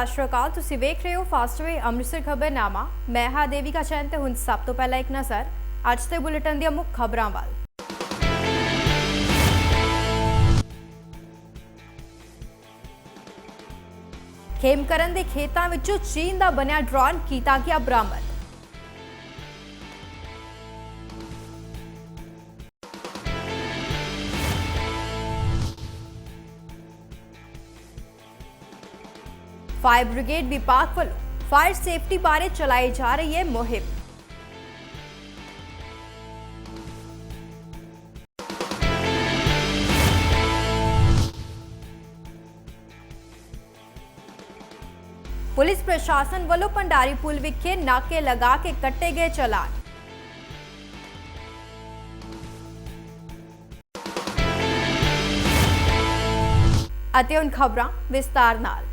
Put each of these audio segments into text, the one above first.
ਸਤਿ ਸ਼੍ਰੀ ਅਕਾਲ। ਤੁਸੀਂ ਵੇਖ ਰਹੇ ਹੋ ਫਾਸਟਵੇ ਅੰਮ੍ਰਿਤਸਰ ਖਬਰਨਾਮਾ ਮੈਂ ਹਾਂ ਦੇਵਿਕਾ ਚੈਨ ਤੇ ਹੁਣ ਸਭ ਤੋਂ ਪਹਿਲਾਂ ਇੱਕ ਨਜ਼ਰ। ਅੱਜ ਦੇ ਬੁਲੇਟਿਨ ਦੀਆਂ ਮੁੱਖ ਖਬਰਾਂ ਵੱਲ। ਖੇਮਕਰਨ ਦੇ ਖੇਤਾਂ ਵਿੱਚੋਂ ਚੀਨ ਦਾ ਬਣਿਆ ਡਰੋਨ ਕੀਤਾ ਗਿਆ ਬਰਾਮਦ। ਫਾਇਰ ਬ੍ਰਿਗੇਡ ਵਿਭਾਗ ਵੱਲੋਂ ਫਾਇਰ ਸੇਫਟੀ ਬਾਰੇ ਚਲਾਈ ਜਾ ਰਹੀ ਹੈ ਮੁਹਿੰਮ ਪੁਲਿਸ ਪ੍ਰਸ਼ਾਸਨ ਵੱਲੋਂ ਭੰਡਾਰੀ ਪੁਲ ਵਿਖੇ ਨਾਕੇ ਲਗਾ ਕੇ ਕੱਟੇ ਗਏ ਚਲਾਨ ਅਤੇ ਹੁਣ ਖਬਰਾਂ ਵਿਸਤਾਰ ਨਾਲ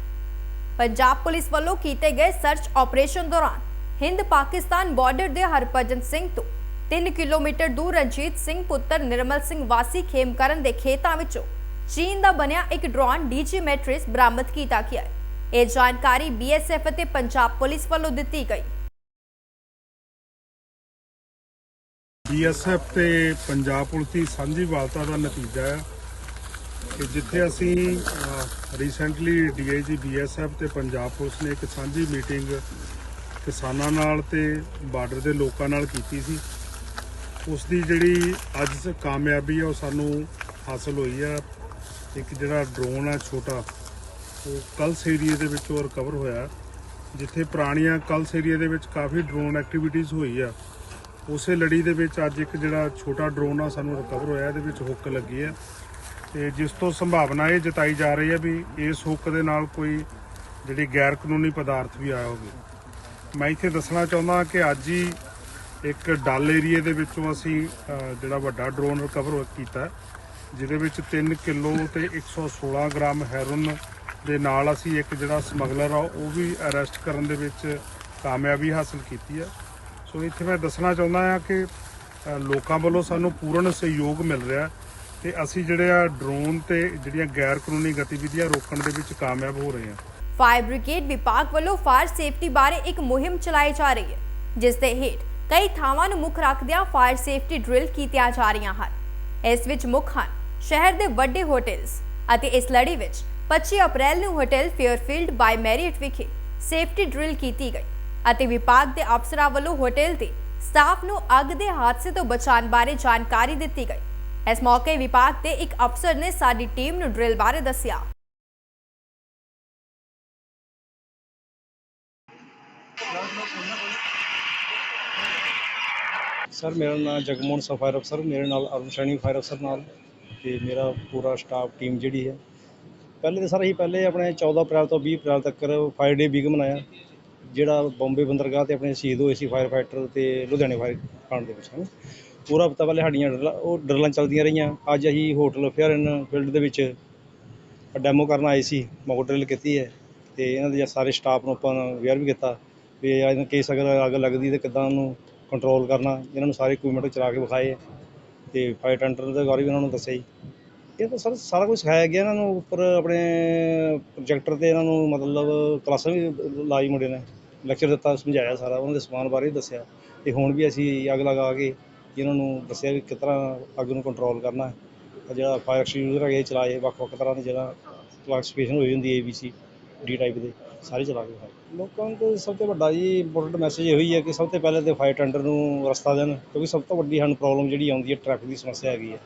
ਪੰਜਾਬ ਪੁਲਿਸ ਵੱਲੋਂ ਕੀਤੇ ਗਏ ਸਰਚ ਆਪਰੇਸ਼ਨ ਦੌਰਾਨ ਹਿੰਦ ਪਾਕਿਸਤਾਨ ਬਾਰਡਰ ਦੇ ਹਰਭਜਨ ਸਿੰਘ ਤੋਂ 3 ਕਿਲੋਮੀਟਰ ਦੂਰ ਰਣਜੀਤ ਸਿੰਘ ਪੁੱਤਰ ਨਿਰਮਲ ਸਿੰਘ ਵਾਸੀ ਖੇਮਕਰਨ ਦੇ ਖੇਤਾਂ ਵਿੱਚੋਂ ਚੀਨ ਦਾ ਬਣਿਆ ਇੱਕ ਡਰੋਨ ਡੀਜੀ ਮੈਟ੍ਰਿਸ ਬਰਾਮਦ ਕੀਤਾ ਗਿਆ ਹੈ। ਇਹ ਜਾਣਕਾਰੀ ਬੀਐਸਐਫ ਅਤੇ ਪੰਜਾਬ ਪੁਲਿਸ ਵੱਲੋਂ ਦਿੱਤੀ ਗਈ। ਬੀਐਸਐਫ ਤੇ ਪੰਜਾਬ ਪੁਲਿਸ ਦੀ ਸਾਂਝੀ ਵਾਰਤਾ ਦਾ ਨਤੀਜਾ ਹੈ। ਕਿ ਜਿੱਥੇ ਅਸੀਂ ਰੀਸੈਂਟਲੀ ਡੀਆਈਜੀ ਬੀਐਸਐਫ ਤੇ ਪੰਜਾਬ ਪੁਲਿਸ ਨੇ ਇੱਕ ਸਾਂਝੀ ਮੀਟਿੰਗ ਕਿਸਾਨਾਂ ਨਾਲ ਤੇ ਬਾਰਡਰ ਦੇ ਲੋਕਾਂ ਨਾਲ ਕੀਤੀ ਸੀ। ਉਸ ਦੀ ਜਿਹੜੀ ਅੱਜ ਕਾਮਯਾਬੀ ਹੈ ਉਹ ਸਾਨੂੰ ਹਾਸਲ ਹੋਈ ਆ। ਇੱਕ ਜਿਹੜਾ ਡਰੋਨ ਆ ਛੋਟਾ, ਉਹ ਕਲਸ ਏਰੀਏ ਦੇ ਵਿੱਚੋਂ ਰਿਕਵਰ ਹੋਇਆ। ਜਿੱਥੇ ਪੁਰਾਣੀਆਂ ਕਲਸ ਏਰੀਏ ਦੇ ਵਿੱਚ ਕਾਫੀ ਡਰੋਨ ਐਕਟੀਵਿਟੀਜ਼ ਹੋਈ ਆ। ਉਸੇ ਲੜੀ ਦੇ ਵਿੱਚ ਅੱਜ ਇੱਕ ਜਿਹੜਾ ਛੋਟਾ ਡਰੋਨ ਆ, ਸਾਨੂੰ ਰਿਕਵਰ ਹੋਇਆ, ਇਹਦੇ ਵਿੱਚ ਹੁੱਕ ਲੱਗੀ ਹੈ ਤੇ ਜਿਸ ਤੋਂ ਸੰਭਾਵਨਾ ਇਹ ਜਤਾਈ ਜਾ ਰਹੀ ਹੈ ਵੀ ਇਸ ਹੁੱਕ ਦੇ ਨਾਲ ਕੋਈ ਜਿਹੜੀ ਗੈਰ ਕਾਨੂੰਨੀ ਪਦਾਰਥ ਵੀ ਆਇਆ ਹੋਵੇ। ਮੈਂ ਇੱਥੇ ਦੱਸਣਾ ਚਾਹੁੰਦਾ ਕਿ ਅੱਜ ਹੀ ਇੱਕ ਡਲ ਏਰੀਏ ਦੇ ਵਿੱਚੋਂ ਅਸੀਂ ਜਿਹੜਾ ਵੱਡਾ ਡਰੋਨ ਰਿਕਵਰ ਕੀਤਾ ਜਿਹਦੇ ਵਿੱਚ 3 ਕਿਲੋ ਤੇ 116 ਗ੍ਰਾਮ ਹੈਰੋਨ ਦੇ ਨਾਲ ਅਸੀਂ ਇੱਕ ਜਿਹੜਾ ਸਮਗਲਰ ਆ, ਉਹ ਵੀ ਅਰੈਸਟ ਕਰਨ ਦੇ ਵਿੱਚ ਕਾਮਯਾਬੀ ਹਾਸਲ ਕੀਤੀ ਹੈ। ਸੋ ਇੱਥੇ ਮੈਂ ਦੱਸਣਾ ਚਾਹੁੰਦਾ ਹਾਂ ਕਿ ਲੋਕਾਂ ਵੱਲੋਂ ਸਾਨੂੰ ਪੂਰਨ ਸਹਿਯੋਗ ਮਿਲ ਰਿਹਾ ਤੇ ਅਸੀਂ ਜਿਹੜੇ ਆ ਡਰੋਨ ਤੇ ਜਿਹੜੀਆਂ ਗੈਰ ਕਾਨੂੰਨੀ ਗਤੀਵਿਧੀਆਂ ਰੋਕਣ ਦੇ ਵਿੱਚ ਕਾਮਯਾਬ ਹੋ ਰਹੇ ਹਾਂ। ਫਾਇਰ ਬ੍ਰਿਗੇਡ ਵਿਭਾਗ ਵੱਲੋਂ ਫਾਇਰ ਸੇਫਟੀ ਬਾਰੇ ਇੱਕ ਮੁਹਿੰਮ ਚਲਾਈ ਜਾ ਰਹੀ ਹੈ, ਜਿਸ ਦੇ ਹੇਠ ਕਈ ਥਾਵਾਂ ਨੂੰ ਮੁੱਖ ਰੱਖਦਿਆਂ ਫਾਇਰ ਸੇਫਟੀ ਡਰਿਲ ਕੀਤੀਆਂ ਜਾ ਰਹੀਆਂ ਹਨ। ਇਸ ਵਿੱਚ ਮੁੱਖ ਹਨ ਸ਼ਹਿਰ ਦੇ ਵੱਡੇ ਹੋਟਲਸ ਅਤੇ ਇਸ ਲੜੀ ਵਿੱਚ 25 ਅਪ੍ਰੈਲ ਨੂੰ ਹੋਟਲ ਫੇਅਰਫੀਲਡ ਬਾਈ ਮੈਰੀਅਟ ਵਿਖੇ ਸੇਫਟੀ ਡਰਿਲ ਕੀਤੀ ਗਈ ਅਤੇ ਵਿਭਾਗ ਦੇ ਅਫਸਰਾਂ ਵੱਲੋਂ ਹੋਟਲ ਦੇ ਸਟਾਫ ਨੂੰ ਅੱਗ ਦੇ ਹਾਦਸੇ ਤੋਂ ਬਚਾਉਣ ਬਾਰੇ ਜਾਣਕਾਰੀ ਦਿੱਤੀ ਗਈ। ਇਸ ਮੌਕੇ ਵਿਭਾਗ ਦੇ ਇੱਕ ਅਫਸਰ ਨੇ ਸਾਡੀ ਟੀਮ ਨੂੰ ਡਰਿਲ ਬਾਰੇ ਦੱਸਿਆ। ਸਰ, ਮੇਰਾ ਨਾਮ ਜਗਮੋਹਨ ਸਾ ਫਾਇਰ ਅਫਸਰ ਮੇਰੇ ਨਾਲ ਅਰੁਣ ਸੈਣੀ ਫਾਇਰ ਅਫਸਰ ਨਾਲ। ਤੇ ਮੇਰਾ ਪੂਰਾ ਸਟਾਫ ਟੀਮ ਜਿਹੜੀ ਹੈ। ਪਹਿਲੇ ਤਾਂ ਸਰ, ਅਸੀਂ ਪਹਿਲੇ ਆਪਣੇ 14 ਅਪ੍ਰੈਲ ਤੋਂ 20 ਅਪ੍ਰੈਲ ਤੱਕ ਫਾਇਰ ਡੇ ਵੀਕ ਮਨਾਇਆ। ਜਿਹੜਾ ਬੰਬੇ ਬੰਦਰਗਾਹ ਤੇ ਆਪਣੇ ਸ਼ਹੀਦ ਹੋਏ ਸੀ ਫਾਇਰ ਫਾਈਟਰ ਤੇ ਲੁਧਿਆਣੇ ਫਾਇਰ ਕਾਂਡ ਦੇ ਵਿੱਚ ਹਨ ਪੂਰਾ ਹਫ਼ਤਾ ਪਹਿਲੇ ਸਾਡੀਆਂ ਡਰਲਾਂ ਉਹ ਡਰਲਾਂ ਚੱਲਦੀਆਂ ਰਹੀਆਂ। ਅੱਜ ਅਸੀਂ ਹੋਟਲ ਫੇਅਰਨ ਫੀਲਡ ਦੇ ਵਿੱਚ ਡੈਮੋ ਕਰਨ ਆਏ ਸੀ ਮੌਕ ਡਰਿਲ ਕੀਤੀ ਹੈ ਅਤੇ ਇਹਨਾਂ ਦੇ ਸਾਰੇ ਸਟਾਫ ਨੂੰ ਆਪਾਂ ਅਵੇਅਰ ਵੀ ਕੀਤਾ ਵੀ ਇਹਨਾਂ ਕੇਸ ਅਗਰ ਅੱਗ ਲੱਗਦੀ ਤਾਂ ਕਿੱਦਾਂ ਉਹਨੂੰ ਕੰਟਰੋਲ ਕਰਨਾ। ਇਹਨਾਂ ਨੂੰ ਸਾਰੇ ਇਕਵਿਪਮੈਂਟ ਚਲਾ ਕੇ ਵਿਖਾਏ ਅਤੇ ਫਾਇਰ ਟੈਂਡਰ ਦੇ ਬਾਰੇ ਵੀ ਉਹਨਾਂ ਨੂੰ ਦੱਸਿਆ ਜੀ। ਇਹ ਤਾਂ ਸਰ ਸਾਰਾ ਕੁਝ ਸਿਖਾਇਆ ਗਿਆ ਇਹਨਾਂ ਨੂੰ ਉੱਪਰ ਆਪਣੇ ਪ੍ਰੋਜੈਕਟਰ ਤੇ ਇਹਨਾਂ ਨੂੰ ਮਤਲਬ ਕਲਾਸਾਂ ਵੀ ਲਾਈ ਮੁੰਡੇ ਨੇ। ਲੈਕਚਰ ਦਿੱਤਾ, ਸਮਝਾਇਆ ਸਾਰਾ, ਉਹਨਾਂ ਦੇ ਸਮਾਨ ਬਾਰੇ ਵੀ ਦੱਸਿਆ। ਤੇ ਹੁਣ ਵੀ ਅਸੀਂ ਅੱਗ ਲਗਾ ਕੇ ਕਿ ਇਹਨਾਂ ਨੂੰ ਦੱਸਿਆ ਵੀ ਕਿਸ ਤਰ੍ਹਾਂ ਅੱਗ ਨੂੰ ਕੰਟਰੋਲ ਕਰਨਾ ਹੈ। ਜਿਹੜਾ ਫਾਇਰ ਐਕਸਟਿੰਗੁਇਸ਼ਰ ਹੈਗੇ ਚਲਾਏ ਵੱਖ ਵੱਖ ਤਰ੍ਹਾਂ ਦੇ ਜਿਹੜਾ ਕਲਾਸੀਫਿਕੇਸ਼ਨ ਹੋਈ ਹੁੰਦੀ ਹੈ ਸੀ ਡੀ ਟਾਈਪ ਦੇ, ਸਾਰੇ ਚਲਾ ਕੇ ਵਿਖਾਏ ਲੋਕਾਂ ਨੂੰ ਤਾਂ ਸਭ ਤੋਂ ਵੱਡਾ ਜੀ ਇੰਪੋਰਟੈਂਟ ਮੈਸੇਜ ਇਹੋ ਹੀ ਹੈ ਕਿ ਸਭ ਤੋਂ ਪਹਿਲੇ ਤੇ ਫਾਇਰ ਟੈਂਡਰ ਨੂੰ ਰਸਤਾ ਦੇਣ, ਕਿਉਂਕਿ ਸਭ ਤੋਂ ਵੱਡੀ ਸਾਨੂੰ ਪ੍ਰੋਬਲਮ ਜਿਹੜੀ ਆਉਂਦੀ ਹੈ ਟ੍ਰੈਫਿਕ ਦੀ ਸਮੱਸਿਆ ਹੈਗੀ ਹੈ।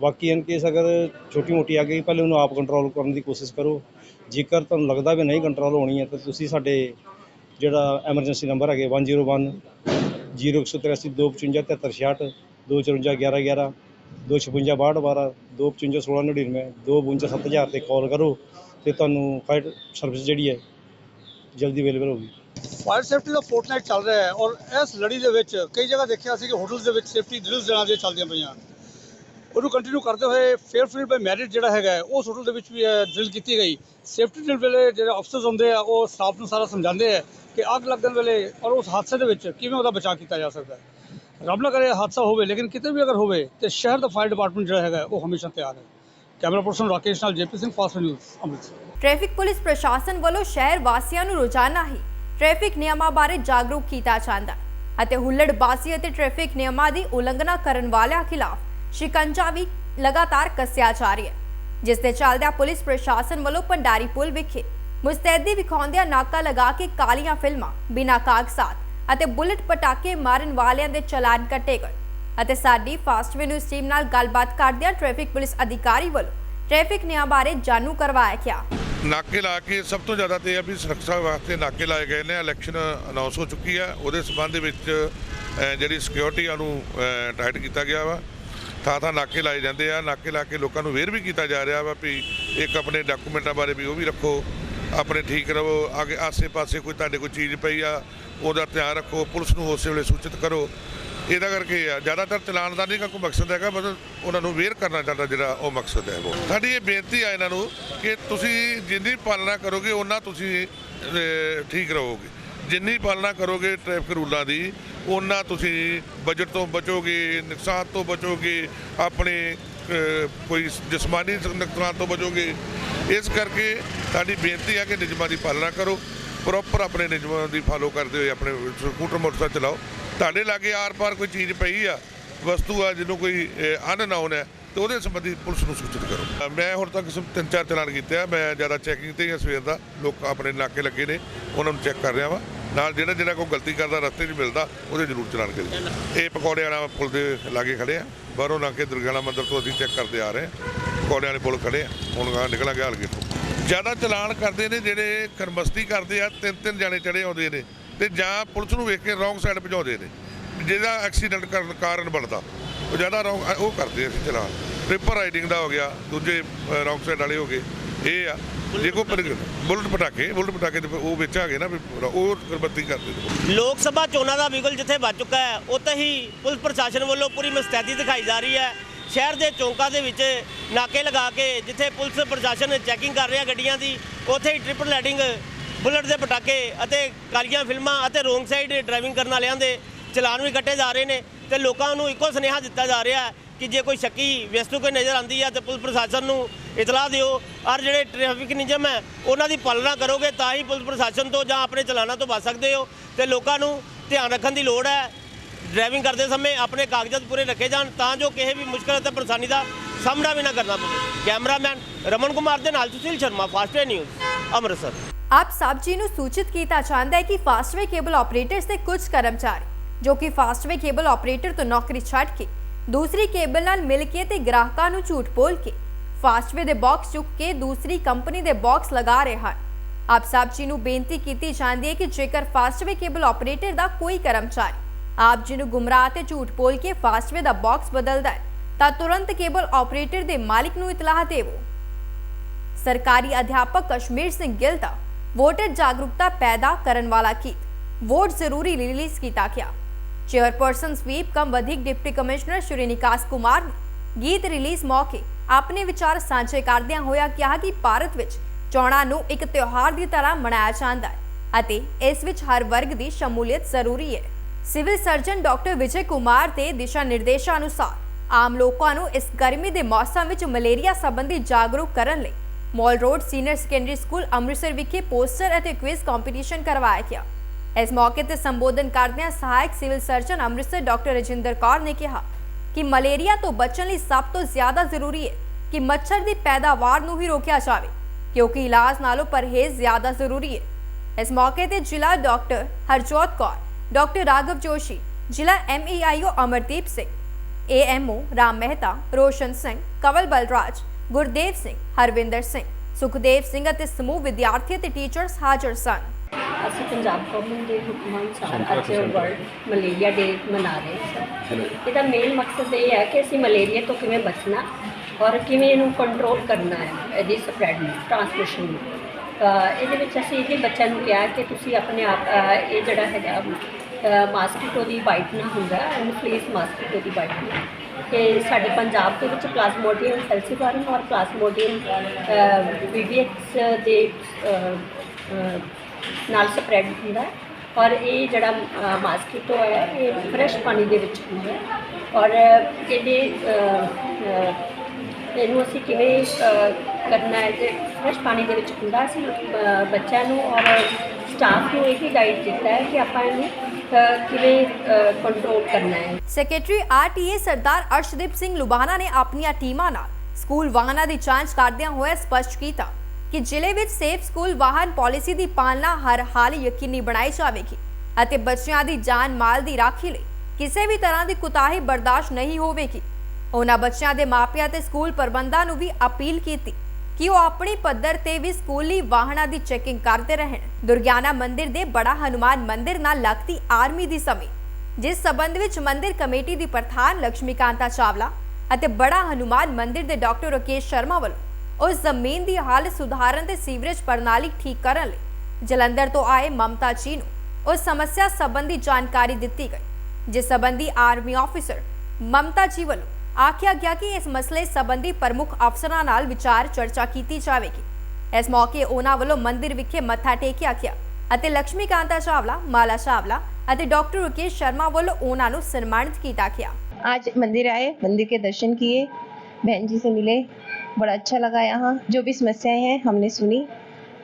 ਬਾਕੀ ਇਨ ਕੇਸ ਅਗਰ ਛੋਟੀ ਮੋਟੀ ਆ ਗਈ ਪਹਿਲੇ ਉਹਨੂੰ ਆਪ ਕੰਟਰੋਲ ਕਰਨ ਦੀ ਕੋਸ਼ਿਸ਼ ਕਰੋ, ਜੇਕਰ ਤੁਹਾਨੂੰ ਲੱਗਦਾ ਵੀ ਨਹੀਂ ਕੰਟਰੋਲ ਹੋਣੀ ਹੈ, ਤਾਂ ਤੁਸੀਂ ਸਾਡੇ ਜਿਹੜਾ ਐਮਰਜੈਂਸੀ ਨੰਬਰ ਹੈਗੇ 101 ਜੀਰੋ 0183 255 7366 254 11 11 256 62 12 255 16 99 252 7000 ਤੇ ਕਾਲ ਕਰੋ ਤੇ ਤੁਹਾਨੂੰ ਫਾਇਰ ਸਰਵਿਸ ਜਿਹੜੀ ਹੈ ਜਲਦੀ ਅਵੇਲੇਬਲ ਹੋਗੀ ਫਾਇਰ ਸੇਫਟੀ ਦਾ ਫੋਰਟਨਾਈਟ ਚੱਲ ਰਿਹਾ ਹੈ ਔਰ ਇਸ ਲੜੀ ਦੇ ਵਿੱਚ ਕਈ ਜਗ੍ਹਾ ਦੇਖਿਆ ਸੀ ਕਿ ਹੋਟਲਸ ਦੇ ਵਿੱਚ ਸੇਫਟੀ ਡਰਿਲਸ ਜਿਹੜਾ ਦੀਆਂ ਚੱਲਦੀਆਂ ਪਈਆਂ। ਉਹਨੂੰ ਕੰਟੀਨਿਊ ਕਰਦੇ ਹੋਏ ਫੇਅਰਫੀਲਡ ਬਾਈ ਮੈਰਿਟ ਜਿਹੜਾ ਹੈਗਾ ਉਸ ਹੋਟਲ ਦੇ ਵਿੱਚ ਵੀ ਡਰਿਲ ਕੀਤੀ ਗਈ। ਸੇਫਟੀ ਡਰਿਲ ਵੇਲੇ ਜਿਹੜੇ ਅਫਸਰਸ ਹੁੰਦੇ ਆ, ਉਹ ਸਟਾਫ ਨੂੰ ਸਾਰਾ ਸਮਝਾਉਂਦੇ ਆ ਕਿ ਅੱਗ ਲੱਗਣ ਵੇਲੇ ਔਰ ਉਸ ਹਾਦਸੇ ਦੇ ਵਿੱਚ ਕਿਵੇਂ ਉਹਦਾ ਬਚਾਅ ਕੀਤਾ ਜਾ ਸਕਦਾ ਹੈ। ਰੱਬ ਨਾ ਕਰੇ ਹਾਦਸਾ ਹੋਵੇ, ਲੇਕਿਨ ਕਿਤੇ ਵੀ ਅਗਰ ਹੋਵੇ, ਤੇ ਸ਼ਹਿਰ ਦਾ ਫਾਇਰ ਡਿਪਾਰਟਮੈਂਟ ਜਿਹੜਾ ਹੈਗਾ, ਉਹ ਹਮੇਸ਼ਾ ਤਿਆਰ ਹੈ। ਕੈਮਰਾ ਪਰਸਨ ਰਾਕੇਸ਼ ਨਾਲ JP Singh fast news Amritsar. Traffic police ਪ੍ਰਸ਼ਾਸਨ ਵੱਲੋਂ ਸ਼ਹਿਰ ਵਾਸੀਆਂ ਨੂੰ ਰੋਜ਼ਾਨਾ ਹੀ ਟ੍ਰੈਫਿਕ ਨਿਯਮਾਂ ਬਾਰੇ ਜਾਗਰੂਕ ਕੀਤਾ ਜਾਂਦਾ ਅਤੇ ਹੁੱਲੜਬਾਜ਼ੀ ਅਤੇ ਟ੍ਰੈਫਿਕ ਨਿਯਮਾਂ ਦੀ ਉਲੰਘਣਾ ਕਰਨ ਵਾਲਿਆਂ ਖਿਲਾਫ ਸ਼ਿਕੰਜਾ ਵੀ ਲਗਾਤਾਰ ਕੱਸਿਆ ਜਾ ਰਿਹਾ ਹੈ, ਜਿਸ ਦੇ ਚੱਲਦਿਆਂ ਪੁਲਿਸ ਪ੍ਰਸ਼ਾਸਨ ਵੱਲੋਂ ਭੰਡਾਰੀ ਪੁਲ ਵਿਖੇ ਮੁਸਤੈਦੀ ਵਿਖਾਉਂਦਿਆਂ ਨਾਕਾ ਲਗਾ ਕੇ ਕਾਲੀਆਂ ਫਿਲਮਾਂ, ਬਿਨਾਂ ਕਾਗਜ਼ਾਤ ਅਤੇ ਬੁਲਟ ਪਟਾਕੇ ਮਾਰਨ ਵਾਲਿਆਂ ਦੇ ਚਲਾਨ ਕੱਟੇ ਗਏ ਅਤੇ ਸਾਡੀ ਫਾਸਟਵੇ ਨਿਊਜ਼ ਟੀਮ ਨਾਲ ਗੱਲਬਾਤ ਕਰਦਿਆਂ ਟ੍ਰੈਫਿਕ ਪੁਲਿਸ ਅਧਿਕਾਰੀ ਵੱਲੋਂ ਟ੍ਰੈਫਿਕ ਨਿਯਮ ਬਾਰੇ ਜਾਣੂ ਕਰਵਾਇਆ ਗਿਆ। ਨਾਕੇ ਲਾ ਕੇ ਸਭ ਤੋਂ ਜ਼ਿਆਦਾ ਤੇ ਆ ਵੀ ਸੁਰੱਖਿਆ ਵਾਸਤੇ ਨਾਕੇ ਲਾਏ ਗਏ ਨੇ, ਇਲੈਕਸ਼ਨ ਅਨਾਉਂਸ ਹੋ ਚੁੱਕੀ ਆ ਉਹਦੇ ਸਬੰਧ ਵਿੱਚ ਜਿਹੜੀ ਸਿਕਿਉਰਿਟੀ ਆ ਟਾਈਟ ਕੀਤਾ ਗਿਆ ਵਾ। ਥਾਂ ਥਾਂ ਨਾਕੇ ਲਾਏ ਜਾਂਦੇ ਆ। ਨਾਕੇ ਲਾ ਕੇ ਲੋਕਾਂ ਨੂੰ ਵੇਰ ਵੀ ਕੀਤਾ ਜਾ ਰਿਹਾ ਵਾ ਵੀ ਇੱਕ ਆਪਣੇ ਡਾਕੂਮੈਂਟਾਂ ਬਾਰੇ ਵੀ ਉਹ ਵੀ ਰੱਖੋ। ਆਪਣੇ ਠੀਕ ਰਹੋ। ਅੱਗੇ ਆਸੇ-ਪਾਸੇ ਕੋਈ ਤੁਹਾਡੇ ਕੋਈ ਚੀਜ਼ ਪਈ ਆ, ਉਹਦਾ ਧਿਆਨ ਰੱਖੋ। ਪੁਲਿਸ ਨੂੰ ਉਸੇ ਵੇਲੇ ਸੂਚਿਤ ਕਰੋ। ਇਹਦਾ ਕਰਕੇ ਆ। ਜ਼ਿਆਦਾਤਰ ਚਲਾਨ ਦਾ ਨਹੀਂ ਕੋਈ ਮਕਸਦ ਹੈਗਾ, ਮਤਲਬ ਉਹਨਾਂ ਨੂੰ ਵੇਅਰ ਕਰਨਾ ਚਾਹੁੰਦਾ ਜਿਹੜਾ ਉਹ ਮਕਸਦ ਹੈ ਉਹ। ਸਾਡੀ ਇਹ ਬੇਨਤੀ ਆ ਇਹਨਾਂ ਨੂੰ ਕਿ ਤੁਸੀਂ ਜਿੰਨੀ ਪਾਲਣਾ ਕਰੋਗੇ ਉਹਨਾਂ ਤੁਸੀਂ ਠੀਕ ਰਹੋਗੇ। ਜਿੰਨੀ ਪਾਲਣਾ ਕਰੋਗੇ ਟ੍ਰੈਫਿਕ ਰੂਲਾਂ ਦੀ ਉਹਨਾਂ ਤੁਸੀਂ ਬਜਟ ਤੋਂ ਬਚੋਗੇ, ਨੁਕਸਾਨ ਤੋਂ ਬਚੋਗੇ, ਆਪਣੇ ਕੋਈ ਜਿਸਮਾਨੀ ਨੁਕਸਾਨ ਤੋਂ ਬਚੋਗੇ। ਇਸ ਕਰਕੇ ਸਾਡੀ ਬੇਨਤੀ ਹੈ ਕਿ ਨਿਯਮਾਂ ਦੀ ਪਾਲਣਾ ਕਰੋ ਪ੍ਰੋਪਰ ਆਪਣੇ ਨਿਯਮਾਂ ਦੀ ਫਾਲੋ ਕਰਦੇ ਹੋਏ ਆਪਣੇ ਸਕੂਟਰ, ਮੋਟਰਸਾਈਕਲ ਚਲਾਓ। ਤੁਹਾਡੇ ਲਾਗੇ ਆਰ-ਪਾਰ ਕੋਈ ਚੀਜ਼ ਪਈ ਆ, ਵਸਤੂ ਆ, ਜਿਹਨੂੰ ਕੋਈ ਅਨਨਾਉਨ ਹੈ ਤੇ ਉਹਦੇ ਸੰਬੰਧੀ ਪੁਲਿਸ ਨੂੰ ਸੂਚਿਤ ਕਰੋ। ਮੈਂ ਹੁਣ ਤੱਕ ਸਿਰਫ ਤਿੰਨ ਚਾਰ ਚਲਾਨ ਕੀਤੇ ਆ, ਮੈਂ ਜ਼ਿਆਦਾ ਚੈਕਿੰਗ ਤੇ ਹੀ ਆ ਸਵੇਰ ਦਾ, ਲੋਕ ਆਪਣੇ ਨਾਕੇ ਲੱਗੇ ਨੇ, ਉਹਨਾਂ ਨੂੰ ਚੈੱਕ ਕਰ ਰਿਹਾ ਵਾਂ। ਨਾਲ ਜਿਹੜਾ ਜਿਹੜਾ ਕੋਈ ਗਲਤੀ ਕਰਦਾ, ਰਸਤੇ 'ਚ ਮਿਲਦਾ, ਉਹਦੇ ਜ਼ਰੂਰ ਚਲਾਨ ਕਰੀਏ। ਇਹ ਪਕੌੜੇ ਵਾਲਾ ਪੁਲ ਦੇ ਲਾਗੇ ਖੜੇ ਆ। ਬਾਹਰੋਂ ਨਾਕੇ ਦੁਰਗਿਆਣਾ ਮੰਦਰ ਤੋਂ ਅਸੀਂ ਚੈੱਕ ਕਰਦੇ ਆ ਰਹੇ ਹਾਂ। ਪਕੌੜੇ ਵਾਲੇ ਪੁਲ ਖੜੇ ਆ। ਹੁਣ ਨਿਕਲਾਂਗੇ ਹਲਕੇ ਤੋਂ ਜ਼ਿਆਦਾ ਚਲਾਨ ਕਰਦੇ ਨੇ ਜਿਹੜੇ ਕਰਮਸਤੀ ਕਰਦੇ ਆ ਤਿੰਨ ਤਿੰਨ ਜਾਣੇ ਚੜੇ ਆਉਂਦੇ ਨੇ ਤੇ ਜਾਂ ਪੁਲਿਸ ਨੂੰ ਵੇਖ ਕੇ ਰੌਂਗ ਸਾਈਡ ਭਜਾਉਂਦੇ ਨੇ। ਜਿਹਦਾ ਐਕਸੀਡੈਂਟ ਕਰਨ ਕਾਰਨ ਬਣਦਾ। ਉਹ ਜ਼ਿਆਦਾ ਰੌਂਗ, ਉਹ ਕਰਦੇ ਅਸੀਂ ਚਲਾਨ। ਟ੍ਰਿਪਲ ਰਾਈਡਿੰਗ ਦਾ ਹੋ ਗਿਆ, ਦੂਜੇ ਰੌਂਗ ਸਾਈਡ ਵਾਲੇ ਹੋ ਗਏ। ਇਹ ਆ। ਜੇ ਕੋ ਬੁਲਟ ਪਟਾਕੇ ਬੁਲਟ ਪਟਾਕੇ ਤੇ ਉਹ ਵਿੱਚ ਆ ਗਏ ਨਾ ਉਹ ਕਰਮਸਤੀ ਕਰਦੇ ਲੋਕ ਸਭਾ ਚੋਣਾਂ ਦਾ ਬਿਗਲ ਜਿੱਥੇ ਵੱਜ ਚੁੱਕਾ ਹੈ, ਉੱਥੇ ਹੀ ਪੁਲਿਸ ਪ੍ਰਸ਼ਾਸਨ ਵੱਲੋਂ ਪੂਰੀ ਮੁਸਤੈਦੀ ਦਿਖਾਈ ਜਾ ਰਹੀ ਹੈ। ਸ਼ਹਿਰ ਦੇ ਚੌਂਕਾਂ ਦੇ ਵਿੱਚ ਨਾਕੇ ਲਗਾ ਕੇ ਜਿੱਥੇ ਪੁਲਿਸ ਪ੍ਰਸ਼ਾਸਨ ਚੈਕਿੰਗ ਕਰ ਰਿਹਾ ਗੱਡੀਆਂ ਦੀ, ਉੱਥੇ ਹੀ ਟ੍ਰਿਪਲ ਲੈਡਿੰਗ ਬੁਲਟ ਦੇ ਪਟਾਕੇ ਅਤੇ ਕਾਲੀਆਂ ਫਿਲਮਾਂ ਅਤੇ ਰੋਂਗ ਸਾਈਡ ਡਰਾਈਵਿੰਗ ਕਰਨ ਵਾਲਿਆਂ ਦੇ ਚਲਾਨ ਵੀ ਕੱਟੇ ਜਾ ਰਹੇ ਨੇ। ਤੇ ਲੋਕਾਂ ਨੂੰ ਇੱਕੋ ਸੁਨੇਹਾ ਦਿੱਤਾ ਜਾ ਰਿਹਾ ਹੈ ਕਿ ਜੇ ਕੋਈ ਸ਼ੱਕੀ ਵਸਤੂ ਕੋਈ ਨਜ਼ਰ ਆਉਂਦੀ ਹੈ ਤੇ ਪੁਲਿਸ ਪ੍ਰਸ਼ਾਸਨ ਨੂੰ ਇਤਲਾਹ ਦਿਓ। ਔਰ ਜਿਹੜੇ ਟ੍ਰੈਫਿਕ ਨਿਯਮ ਹੈ, ਉਹਨਾਂ ਦੀ ਪਾਲਣਾ ਕਰੋਗੇ ਤਾਂ ਹੀ ਪੁਲਿਸ ਪ੍ਰਸ਼ਾਸਨ ਤੋਂ ਜਾਂ ਆਪਣੇ ਚਲਾਨਾਂ ਤੋਂ ਬਚ ਸਕਦੇ ਹੋ। ਤੇ ਲੋਕਾਂ ਨੂੰ ਧਿਆਨ ਰੱਖਣ ਦੀ ਲੋੜ ਹੈ। ਡਰਾਈਵਿੰਗ ਕਰਦੇ ਸਮੇਂ ਆਪਣੇ ਕਾਗਜ਼ਾਤ ਪੂਰੇ ਰੱਖੇ ਜਾਣ ਤਾਂ ਜੋ ਕਿਸੇ ਵੀ ਮੁਸ਼ਕਲ ਅਤੇ ਪਰੇਸ਼ਾਨੀ ਦਾ ਸਾਹਮਣਾ ਵੀ ਨਾ ਕਰਨਾ ਪਵੇ। ਕੈਮਰਾਮੈਨ ਰਮਨ ਕੁਮਾਰ ਦੇ ਨਾਲ ਸੁਸ਼ੀਲ ਸ਼ਰਮਾ ਫਾਸਟਵੇ ਨਿਊਜ਼ ਅੰਮ੍ਰਿਤਸਰ। ਆਪ ਸਭ ਜੀ ਨੂੰ ਸੂਚਿਤ ਕੀਤਾ ਜਾਂਦਾ ਹੈ ਕਿ ਫਾਸਟਵੇ ਕੇਬਲ ਆਪਰੇਟਰਸ ਦੇ ਕੁਝ ਕਰਮਚਾਰੀ ਜੋ ਕਿ ਫਾਸਟਵੇ ਕੇਬਲ ਆਪਰੇਟਰ ਤੋਂ ਨੌਕਰੀ ਛੱਡ ਕੇ ਦੂਸਰੀ ਕੇਬਲ ਨਾਲ ਮਿਲ ਕੇ ਤੇ ਗ੍ਰਾਹਕਾਂ ਨੂੰ ਝੂਠ ਬੋਲ ਕੇ ਫਾਸਟਵੇ ਦੇ ਬਾਕਸ ਚੁੱਕ ਕੇ ਦੂਸਰੀ ਕੰਪਨੀ ਦੇ ਬਾਕਸ ਲਗਾ ਰਹੇ ਹਨ। ਆਪ ਸਭ ਜੀ ਨੂੰ ਬੇਨਤੀ ਕੀਤੀ ਜਾਂਦੀ ਹੈ ਕਿ ਜੇਕਰ ਫਾਸਟਵੇ ਕੇਬਲ ਆਪਰੇਟਰ ਦਾ ਕੋਈ ਕਰਮਚਾਰੀ ਆਪ ਜੀ ਨੂੰ ਗੁੰਮਰਾਹ ਤੇ ਝੂਠ ਬੋਲ ਕੇ ਫਾਸਟਵੇ ਦਾ ਬਾਕਸ ਬਦਲਦਾ ਹੈ, ਤਾਂ ਤੁਰੰਤ ਕੇਬਲ ਆਪਰੇਟਰ ਦੇ ਮਾਲਿਕ ਨੂੰ ਇਤਲਾਹ ਦੇਵੋ। ਸਰਕਾਰੀ ਅਧਿਆਪਕ ਕਸ਼ਮੀਰ ਸਿੰਘ ਗਿੱਲ ਦਾ ਵੋਟਰ ਜਾਗਰੂਕਤਾ ਪੈਦਾ ਕਰਨ ਵਾਲਾ ਗੀਤ, ਵੋਟ ਜ਼ਰੂਰੀ ਰਿਲੀਜ਼ ਕੀਤਾ ਗਿਆ। ਚੇਅਰਪਰਸਨ ਸਵੀਪ ਕਮ ਵਧਿਕ ਡਿਪਟੀ ਕਮਿਸ਼ਨਰ ਸ਼੍ਰੀ ਨਿਕਾਸ ਕੁਮਾਰ ਨੇ ਗੀਤ ਰਿਲੀਜ਼ ਮੌਕੇ। ਆਪਣੇ ਵਿਚਾਰ ਸਾਂਝੇ ਕਰਦਿਆਂ ਹੋਇਆ ਕਿਹਾ ਕਿ ਭਾਰਤ ਵਿੱਚ ਚੋਣਾਂ ਨੂੰ ਇੱਕ ਤਿਉਹਾਰ ਦੀ ਤਰ੍ਹਾਂ ਮਨਾਇਆ ਜਾਂਦਾ ਹੈ ਅਤੇ ਇਸ ਵਿੱਚ ਹਰ ਵਰਗ ਦੀ ਸ਼ਮੂਲੀਅਤ ਜ਼ਰੂਰੀ ਹੈ। Civil surgeon doctor Vijay Kumar ਦੇ ਦਿਸ਼ਾ ਨਿਰਦੇਸ਼ਾਂ ਅਨੁਸਾਰ ਆਮ ਲੋਕਾਂ ਨੂੰ ਇਸ ਗਰਮੀ ਦੇ ਮੌਸਮ ਵਿੱਚ ਮਲੇਰੀਆ ਸੰਬੰਧੀ ਜਾਗਰੂਕ ਕਰਨ ਲਈ mall road senior secondary school Amritsar ਵਿਖੇ ਪੋਸਟਰ ਅਤੇ ਕੁਇਜ਼ ਕੰਪੀਟੀਸ਼ਨ ਕਰਵਾਇਆ ਗਿਆ। ਇਸ ਮੌਕੇ ਤੇ ਸੰਬੋਧਨ ਕਰਦਿਆਂ ਸਹਾਇਕ civil surgeon Amritsar doctor Rajinder Kaur ਨੇ ਕਿਹਾ ਕਿ ਮਲੇਰੀਆ ਤੋਂ ਬਚਣ ਲਈ ਸਭ ਤੋਂ ਜ਼ਿਆਦਾ ਜ਼ਰੂਰੀ ਹੈ ਕਿ ਮੱਛਰ ਦੀ ਪੈਦਾਵਾਰ ਨੂੰ ਹੀ ਰੋਕਿਆ ਜਾਵੇ, ਕਿਉਂਕਿ ਇਲਾਜ ਨਾਲੋਂ ਪਰਹੇਜ਼ ਜ਼ਿਆਦਾ ਜ਼ਰੂਰੀ ਹੈ। ਇਸ ਮੌਕੇ ਤੇ ਜ਼ਿਲ੍ਹਾ ਡਾਕਟਰ ਹਰਜੋਤ ਕੌਰ, ਡਾਕਟਰ ਰਾਘਵ ਜੋਸ਼ੀ, ਜ਼ਿਲ੍ਹਾ ਐਮਈਆਈਓ ਅਮਰਦੀਪ ਸਿੰਘ ਏਐਮਓ ਰਾਮ ਮਹਿਤਾ, ਰੋਸ਼ਨ ਸਿੰਘ, ਕਵਲ ਬਲਰਾਜ, ਗੁਰਦੇਵ ਸਿੰਘ, ਹਰਵਿੰਦਰ ਸਿੰਘ, ਸੁਖਦੇਵ ਸਿੰਘ ਅਤੇ ਸਮੂਹ ਵਿਦਿਆਰਥੀ ਅਤੇ ਟੀਚਰਸ ਹਾਜ਼ਰ ਸਨ। ਅਸੀਂ ਪੰਜਾਬ ਗਵਰਨਮੈਂਟ ਦੇ ਹੁਕਮਾਂ ਅਨੁਸਾਰ ਅੱਜ ਵਰਲਡ ਮਲੇਰੀਆ ਡੇ ਮਨਾ ਰਹੇ ਹਾਂ ਇਹਦਾ ਮੇਨ ਮਕਸਦ ਇਹ ਹੈ ਕਿ ਅਸੀਂ ਮਲੇਰੀਆ ਤੋਂ ਕਿਵੇਂ ਬਚਣਾ ਔਰ ਕਿਵੇਂ ਇਹਨੂੰ ਕੰਟਰੋਲ ਕਰਨਾ ਹੈ ਇਹਦੀ ਸਪਰੈਡ ਨੂੰ ਟ੍ਰਾਂਸਮਿਸ਼ਨ ਨੂੰ। ਇਹਦੇ ਵਿੱਚ ਅਸੀਂ ਇਹ ਬੱਚਿਆਂ ਨੂੰ ਕਿਹਾ ਕਿ ਤੁਸੀਂ ਆਪਣੇ ਆਪ ਇਹ ਜਿਹੜਾ ਹੈਗਾ ਮਾਸਕੀਟੋ ਦੀ ਬਾਈਟ ਨਾ ਹੁੰਦਾ ਇਨਫਲੂਐਂਸ ਮਾਸਕੀਟੋ ਦੀ ਬਾਈਟ ਨਾ। ਕਿ ਸਾਡੇ ਪੰਜਾਬ ਦੇ ਵਿੱਚ ਪਲਾਜ਼ਮੋਡੀਅਮ ਸੈਲਸੀਫਾਰਮ ਔਰ ਪਲਾਜ਼ਮੋਡੀਅਮ ਵੀਡੀਐਕਸ ਦੇ ਨਾਲ ਸਪਰੈਡ ਹੁੰਦਾ ਹੈ। ਔਰ ਇਹ ਜਿਹੜਾ ਮਾਸਕੀਟੋ ਹੈ, ਇਹ ਫਰੈਸ਼ ਪਾਣੀ ਦੇ ਵਿੱਚ ਹੁੰਦਾ ਹੈ। ਔਰ ਇਹਦੇ ਇਹਨੂੰ ਅਸੀਂ ਕਿਵੇਂ ਕਰਨਾ ਹੈ ਤੇ ਫਰੈਸ਼ ਪਾਣੀ ਦੇ ਵਿੱਚ ਹੁੰਦਾ ਅਸੀਂ ਬੱਚਿਆਂ ਨੂੰ ਔਰ ਸਟਾਫ ਨੂੰ ਇਹ ਹੀ ਗਾਈਡ ਕੀਤਾ ਹੈ ਕਿ ਆਪਾਂ ਇਹਨੂੰ ਕਿਵੇਂ ਕੰਟਰੋਲ ਕਰਨਾ ਹੈ। ਸੈਕਟਰੀ ਆਰਟੀਏ ਸਰਦਾਰ ਅਰਸ਼ਦੀਪ ਸਿੰਘ ਲੁਬਾਨਾ ਨੇ ਆਪਣੀਆਂ ਟੀਮਾਂ ਨਾਲ ਸਕੂਲ ਵਾਹਨਾਂ ਦੀ ਜਾਂਚ ਕਰਦਿਆਂ ਹੋਇਆ ਸਪਸ਼ਟ ਕੀਤਾ। ਕਿ ਜ਼ਿਲ੍ਹੇ ਵਿੱਚ ਸੇਫ ਸਕੂਲ ਵਾਹਨ ਪਾਲਿਸੀ ਦੀ ਪਾਲਣਾ ਹਰ ਹਾਲ ਯਕੀਨੀ ਬਣਾਈ ਜਾਵੇਗੀ ਅਤੇ ਬੱਚਿਆਂ ਦੀ ਜਾਨ ਮਾਲ ਦੀ ਰਾਖੀ ਲਈ ਕਿਸੇ ਵੀ ਤਰ੍ਹਾਂ ਦੀ ਕੁਤਾਹੀ ਬਰਦਾਸ਼ਤ ਨਹੀਂ ਹੋਵੇਗੀ। ਉਹਨਾਂ ਬੱਚਿਆਂ ਦੇ ਮਾਪਿਆਂ ਤੇ ਸਕੂਲ ਪ੍ਰਬੰਧਾਂ ਨੂੰ ਵੀ ਅਪੀਲ ਕੀਤੀ ਕਿ ਉਹ ਆਪਣੀ ਪੱਧਰ ਤੇ ਵੀ ਸਕੂਲੀ ਵਾਹਨਾਂ ਦੀ ਚੈਕਿੰਗ ਕਰਦੇ ਰਹਿਣ। ਦੁਰਗਿਆਨਾ ਮੰਦਿਰ ਦੇ ਬੜਾ ਹਨੂਮਾਨ ਮੰਦਿਰ ਨਾਲ ਲੱਗਦੀ ਆਰਮੀ ਦੀ ਸਮੇਂ, ਜਿਸ ਸਬੰਧ ਵਿੱਚ ਮੰਦਿਰ ਕਮੇਟੀ ਦੀ ਪ੍ਰਧਾਨ ਲక్ష్ਮੀਕਾਂਤਾ ਚਾਵਲਾ ਅਤੇ ਬੜਾ ਹਨੂਮਾਨ ਮੰਦਿਰ ਦੇ ਡਾਕਟਰ ਰਕੇਸ਼ ਸ਼ਰਮਾ ਵੱਲੋਂ ਉਸ ਜ਼ਮੀਨ ਦੀ ਹਾਲਤ ਸੁਧਾਰਨ ਤੇ ਸੀਵਰੇਜ ਪ੍ਰਣਾਲੀ ਠੀਕ ਕਰਨ ਲਈ ਜਲੰਧਰ ਤੋਂ ਆਏ ਮਮਤਾ ਜੀ ਨੂੰ ਉਸ ਸਮੱਸਿਆ ਸੰਬੰਧੀ ਜਾਣਕਾਰੀ ਦਿੱਤੀ ਗਈ, ਜਿਸ ਸੰਬੰਧੀ ਆਰਮੀ ਆਫੀਸਰ ਮਮਤਾ ਜੀ ਵੱਲੋਂ ਆਖਿਆ ਗਿਆ ਕਿ ਇਸ ਮਸਲੇ ਸੰਬੰਧੀ ਪ੍ਰਮੁੱਖ ਅਫਸਰਾਂ ਨਾਲ ਵਿਚਾਰ ਚਰਚਾ ਕੀਤੀ ਜਾਵੇਗੀ। ਇਸ ਮੌਕੇ ਉਹਨਾਂ ਵੱਲੋਂ ਮੰਦਿਰ ਵਿਖੇ ਮੱਥਾ ਟੇਕਿਆ ਗਿਆ ਅਤੇ ਲక్ష్ਮੀ ਕਾਂਤਾ ਚਾਵਲਾ, ਮਾਲਾ ਚਾਵਲਾ ਅਤੇ ਡਾਕਟਰ ਰੁਕੇਸ਼ ਸ਼ਰਮਾ ਵੱਲੋਂ ਉਹਨਾਂ ਨੂੰ ਸਨਮਾਨਿਤ ਕੀਤਾ ਗਿਆ। आज मंदिर आए, मंदिर के दर्शन किए, बहन जी से मिले बड़ा अच्छा लगा यहाँ जो भी समस्याएं हैं हमने सुनी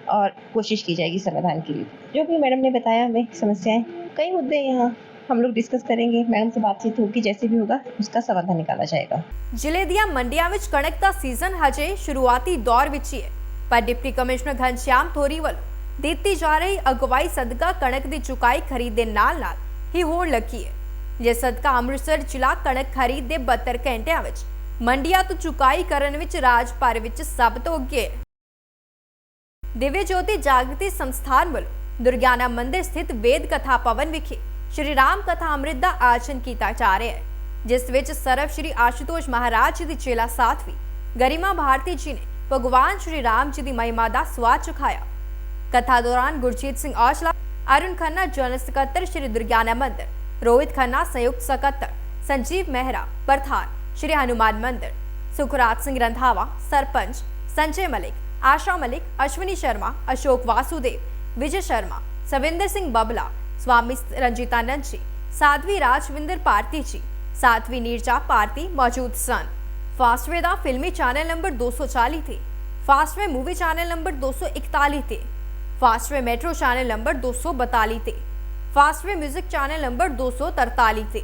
और कोशिश की जाएगी समाधान के लिए जो भी मैडम ने बताया हमें समस्याएं कई मुद्दे हैं यहाँ हम लोग डिस्कस करेंगे मैडम से बातचीत होगी जैसे भी होगा उसका समाधान निकाला जाएगा ਜ਼ਿਲ੍ਹੇ ਦੀਆਂ ਮੰਡੀਆਂ ਵਿੱਚ ਕਣਕ ਦਾ ਸੀਜ਼ਨ ਹਜੇ ਸ਼ੁਰੂਆਤੀ ਦੌਰ ਵਿੱਚ ਹੀ ਹੈ ਪਰ ਡਿਪਟੀ ਕਮਿਸ਼ਨਰ ਘਨਸ਼ਿਆਮ ਥੋਰੀ ਵੱਲੋਂ ਦਿੱਤੀ ਜਾ ਰਹੀ ਅਗਵਾਈ ਸਦਕਾ ਕਣਕ ਦੀ ਚੁਕਾਈ ਖਰੀਦ ਦੇ ਨਾਲ-ਨਾਲ ਹੀ ਹੋਣ ਲੱਗੀ ਹੈ ਜਿਸ ਸਦਕਾ ਅੰਮ੍ਰਿਤਸਰ ਜ਼ਿਲ੍ਹਾ ਕਣਕ ਖਰੀਦ ਦੇ 72 ਘੰਟਿਆਂ ਵਿੱਚ ਮੰਡੀਆਂ ਤੋਂ ਚੁਕਾਈ ਕਰਨ ਵਿੱਚ ਰਾਜ ਭਰ ਵਿੱਚ ਸਭ ਤੋਂ ਅੱਗੇ। ਦਿਵਯ ਜੋਤੀ ਜਾਗਰਤੀ ਸੰਸਥਾਨ ਵੱਲੋਂ ਦੁਰਗਿਆਨਾ ਮੰਦਿਰ ਸਥਿਤ ਵੇਦ ਕਥਾ ਭਵਨ ਵਿਖੇ ਸ਼੍ਰੀ ਰਾਮ ਕਥਾ ਅੰਮ੍ਰਿਤ ਦਾ ਆਯੋਜਨ ਕੀਤਾ ਜਾ ਰਿਹਾ ਹੈ, ਜਿਸ ਵਿੱਚ ਸਰਵ ਸ਼੍ਰੀ ਆਸ਼ੂਤੋਸ਼ ਮਹਾਰਾਜ ਜੀ ਦੀ ਚੇਲਾ ਸਾਥਵੀ ਗਰਿਮਾ ਭਾਰਤੀ ਜੀ ਨੇ ਭਗਵਾਨ ਸ਼੍ਰੀ ਰਾਮ ਜੀ ਦੀ ਮਹਿਮਾ ਦਾ ਸਵਾਦ ਚੁਖਾਇਆ। ਕਥਾ ਦੌਰਾਨ ਗੁਰਜੀਤ ਸਿੰਘ ਔਜਲਾ, ਅਰੁਣ ਖੰਨਾ, ਜਨਰਲ ਸਕੱਤਰ ਸ਼੍ਰੀ ਦੁਰਗਿਆਨਾ ਮੰਦਿਰ, ਰੋਹਿਤ ਖੰਨਾ, ਸੰਯੁਕਤ ਸਕੱਤਰ ਸੰਜੀਵ ਮਹਿਰਾ, ਪ੍ਰਧਾਨ ਸ਼੍ਰੀ ਹਨੂਮਾਨ ਮੰਦਿਰ ਸੁਖਰਾਜ ਸਿੰਘ ਰੰਧਾਵਾ ਸਰਪੰਚ ਸੰਜੇ ਮਲਿਕ ਆਸ਼ਾ ਮਲਿਕ ਅਸ਼ਵਨੀ ਸ਼ਰਮਾ ਅਸ਼ੋਕ ਵਾਸੂਦੇਵ ਵਿਜੇ ਸ਼ਰਮਾ ਸਵਿੰਦਰ ਸਿੰਘ ਬਬਲਾ ਸਵਾਮੀ ਰੰਜੀਤਾਨੰਦ ਜੀ ਸਾਧਵੀ ਰਾਜਵਿੰਦਰ ਭਾਰਤੀ ਜੀ ਸਾਧਵੀ ਨੀਰਜਾ ਭਾਰਤੀ ਮੌਜੂਦ ਸਨ ਫਾਸਟਵੇ ਦਾ ਫਿਲਮੀ ਚੈਨਲ ਨੰਬਰ 240 ਤੇ ਫਾਸਟਵੇ ਮੂਵੀ ਚੈਨਲ ਨੰਬਰ 241 ਤੇ ਫਾਸਟਵੇ ਮੈਟਰੋ ਚੈਨਲ ਨੰਬਰ 242 ਤੇ ਫਾਸਟਵੇ 뮤직 ਚੈਨਲ ਨੰਬਰ 243 ਤੇ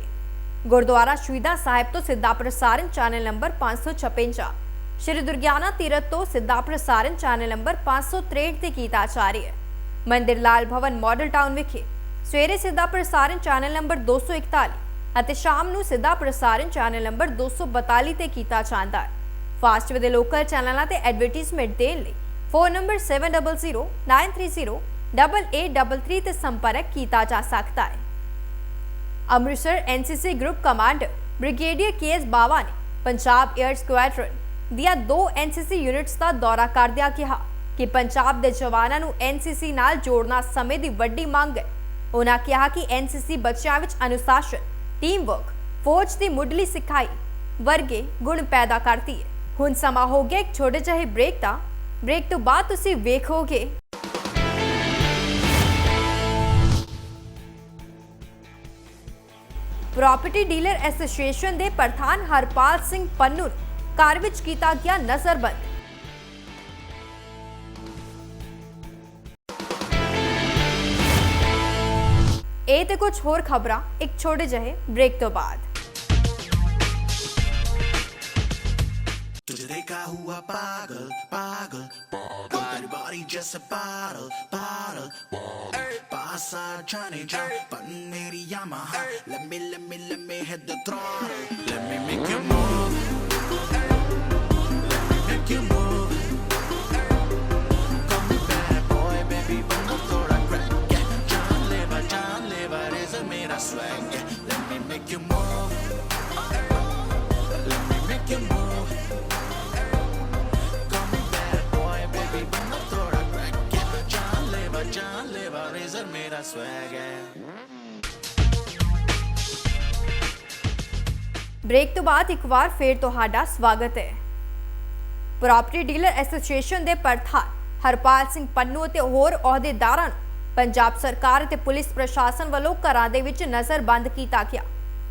ਗੁਰਦੁਆਰਾ ਸ਼ਹੀਦਾਂ ਸਾਹਿਬ ਤੋਂ ਸਿੱਧਾ ਪ੍ਰਸਾਰਣ ਚੈਨਲ ਨੰਬਰ 556 ਸ਼੍ਰੀ ਦੁਰਗਿਆਨਾ ਤੀਰਥ ਤੋਂ ਸਿੱਧਾ ਪ੍ਰਸਾਰਣ ਚੈਨਲ ਨੰਬਰ 563 ਤੇ ਕੀਤਾ ਜਾ ਰਿਹਾ ਹੈ। ਮੰਦਿਰ ਲਾਲ ਭਵਨ ਮਾਡਲ ਟਾਊਨ ਵਿਖੇ ਸਵੇਰੇ ਸਿੱਧਾ ਪ੍ਰਸਾਰਣ ਚੈਨਲ ਨੰਬਰ 241 ਅਤੇ ਸ਼ਾਮ ਨੂੰ ਸਿੱਧਾ ਪ੍ਰਸਾਰਣ ਚੈਨਲ ਨੰਬਰ 242 ਤੇ ਕੀਤਾ ਜਾਂਦਾ ਹੈ। ਫਾਸਟਵੇ ਦੇ ਲੋਕਲ ਚੈਨਲਾਂ ਤੇ ਐਡਵਰਟਾਈਜ਼ਮੈਂਟ ਦੇਣ ਲਈ ਫੋਨ ਨੰਬਰ 7009308833 ਤੇ ਸੰਪਰਕ ਕੀਤਾ ਜਾ ਸਕਦਾ ਹੈ। Amritsar NCC group commander brigadier KS Bawa ਨੇ ਪੰਜਾਬ 에ਅਰ ਸਕੁਐਡਰਨ ਦੀਆਂ ਦੋ ਐਨਸੀਸੀ ਯੂਨਿਟਸ ਦਾ ਦੌਰਾ ਕਰਦਿਆਂ ਕਿਹਾ ਕਿ ਪੰਜਾਬ ਦੇ ਜਵਾਨਾਂ ਨੂੰ ਐਨਸੀਸੀ ਨਾਲ ਜੋੜਨਾ ਸਮੇਂ ਦੀ ਵੱਡੀ ਮੰਗ ਹੈ। ਉਹਨਾਂ ਕਿਹਾ ਕਿ ਐਨਸੀਸੀ ਬੱਚਿਆਂ ਵਿੱਚ ਅਨੁਸ਼ਾਸਨ ਟੀਮ ਵਰਕ ਫੌਜ ਦੀ ਮੁੱਢਲੀ ਸਿਖਾਈ ਵਰਗੇ ਗੁਣ ਪੈਦਾ ਕਰਦੀ ਹੈ। ਹੁਣ ਸਮਾਂ ਹੋ ਗਿਆ ਇੱਕ ਛੋਟੇ ਜਿਹੇ ਬ੍ਰੇਕ ਦਾ। ਬ੍ਰੇਕ ਤੋਂ ਬਾਅਦ ਤੁਸੀਂ ਵੇਖੋਗੇ ਪ੍ਰਾਪਰਟੀ ਡੀਲਰ ਐਸੋਸੀਏਸ਼ਨ ਦੇ ਪ੍ਰਧਾਨ ਹਰਪਾਲ ਸਿੰਘ ਪੰਨੂ ਕਾਰ ਵਿੱਚ ਕੀਤਾ ਗਿਆ ਨਜ਼ਰਬੰਦ। ਇਹ ਤੇ ਕੁਝ ਹੋਰ ਖਬਰਾਂ, ਇੱਕ ਛੋਟੇ ਜਿਹੇ ਬ੍ਰੇਕ ਤੋਂ ਬਾਅਦ। ਤੁਝੇ side trying to drop Button 80 Yamaha Let me, let me, let me hit the throttle Let me make you move Let me make you move Call me bad boy, baby, vamos por acá Yeah, John Lever, John Lever is a mira swag Yeah, let me make you move Let me make you move Call me bad boy, baby, vamos por acá Yeah, John Lever, John Lever dormir a suegue break ਤੋਂ ਬਾਅਦ ਇੱਕ ਵਾਰ ਫੇਰ ਤੁਹਾਡਾ ਸਵਾਗਤ ਹੈ। Property dealer association ਦੇ ਪ੍ਰਧਾਨ ਹਰਪਾਲ ਸਿੰਘ ਪੰਨੂ ਅਤੇ ਹੋਰ ਅਹੁਦੇਦਾਰਾਂ ਨੂੰ ਪੰਜਾਬ ਸਰਕਾਰ ਅਤੇ ਪੁਲਿਸ ਪ੍ਰਸ਼ਾਸਨ ਵੱਲੋਂ ਘਰਾਂ ਦੇ ਵਿੱਚ ਨਜ਼ਰਬੰਦ ਕੀਤਾ ਗਿਆ,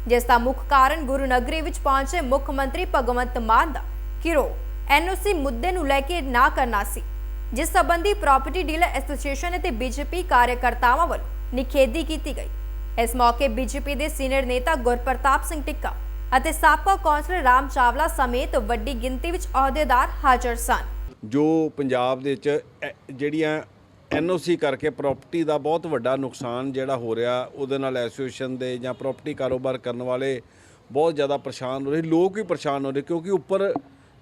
ਜਿਸ ਦਾ ਮੁੱਖ ਕਾਰਨ ਗੁਰੂ ਨਗਰੀ ਵਿੱਚ ਪਹੁੰਚੇ ਮੁੱਖ ਮੰਤਰੀ ਭਗਵੰਤ ਮਾਨ ਦਾ ਕਿਰੋ ਐਨਓਸੀ ਮੁੱਦੇ ਨੂੰ ਲੈ ਕੇ ਨਾ ਕਰਨਾ ਸੀ। ਜਿਸ ਸੰਬੰਧੀ ਪ੍ਰਾਪਰਟੀ ਡੀਲਰ ਐਸੋਸੀਏਸ਼ਨ ਅਤੇ ਬੀਜੇਪੀ ਕਾਰਜਕਰਤਾਵਾਂ ਵੱਲੋਂ ਨਿਖੇਧੀ ਕੀਤੀ ਗਈ। ਇਸ ਮੌਕੇ ਬੀਜੇਪੀ ਦੇ ਸੀਨੀਅਰ ਨੇਤਾ ਗੁਰਪ੍ਰਤਾਪ ਸਿੰਘ ਟਿੱਕਾ ਅਤੇ ਸਾਬਕਾ ਕੌਂਸਲਰ ਰਾਮ ਚਾਵਲਾ ਸਮੇਤ ਵੱਡੀ ਗਿਣਤੀ ਵਿੱਚ ਅਹੁਦੇਦਾਰ ਹਾਜ਼ਰ ਸਨ। ਜੋ ਪੰਜਾਬ ਦੇ ਵਿੱਚ ਜਿਹੜੀਆਂ ਐਨਓਸੀ ਕਰਕੇ ਪ੍ਰਾਪਰਟੀ ਦਾ ਬਹੁਤ ਵੱਡਾ ਨੁਕਸਾਨ ਜਿਹੜਾ ਹੋ ਰਿਹਾ, ਉਹਦੇ ਨਾਲ ਐਸੋਸੀਏਸ਼ਨ ਦੇ ਜਾਂ ਪ੍ਰਾਪਰਟੀ ਕਾਰੋਬਾਰ ਕਰਨ ਵਾਲੇ ਬਹੁਤ ਜ਼ਿਆਦਾ ਪਰੇਸ਼ਾਨ ਹੋ ਰਹੇ। ਲੋਕ ਵੀ ਪਰੇਸ਼ਾਨ ਹੋ ਰਹੇ ਕਿਉਂਕਿ ਉੱਪਰ